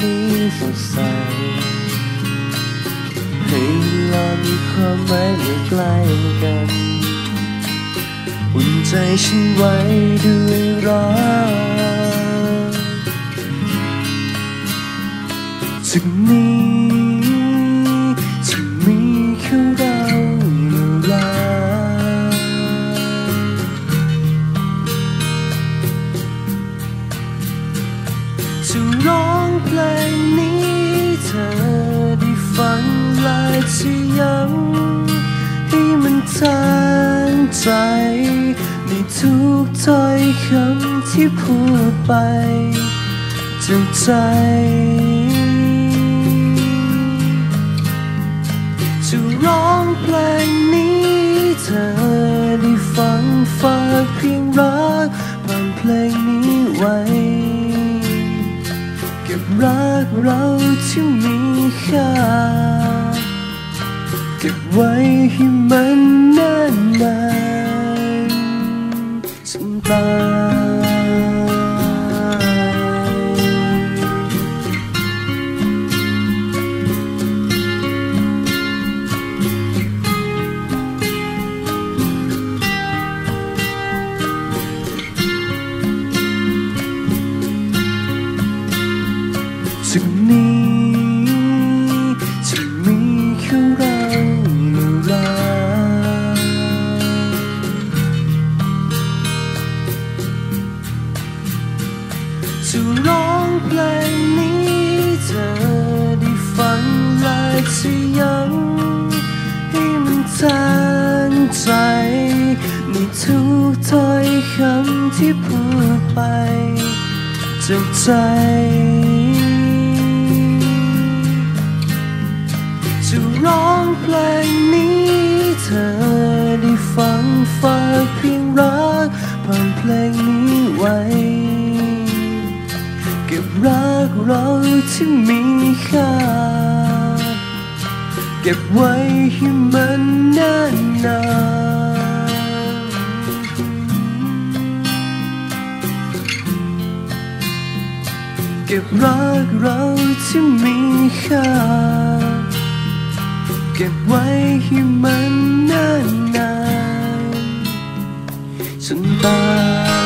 นี้สดใสให้เวลามีความหมายไม่ใกล้กันอุ่นใจฉันไว้ด้วยรักจากนี้จะมีแค่ จะย้ำให้มันทานใจ ในทุกถ้อยคำที่พูดไปจากใจ จะร้องเพลงนี้เธอได้ฟังฝากเพียงรักผ่านเพลงนี้ไว้ เก็บรักเราที่มี จากนี้จะมีแค่เราอยู่แล้วจะร้องเพลงนี้เธอได้ฟังและจะย้ำให้มันทานใจในทุกถ้อยคำที่พูดไปจากใจ เพลงนี้เธอได้ฟังฝากเพียงรักผ่านเพลงนี้ไว้ เก็บรักเราที่มีค่า เก็บไว้ให้มันนานนานๆเก็บรักเราที่มีค่า เก็บไว้ให้มันนานนานๆจนตาย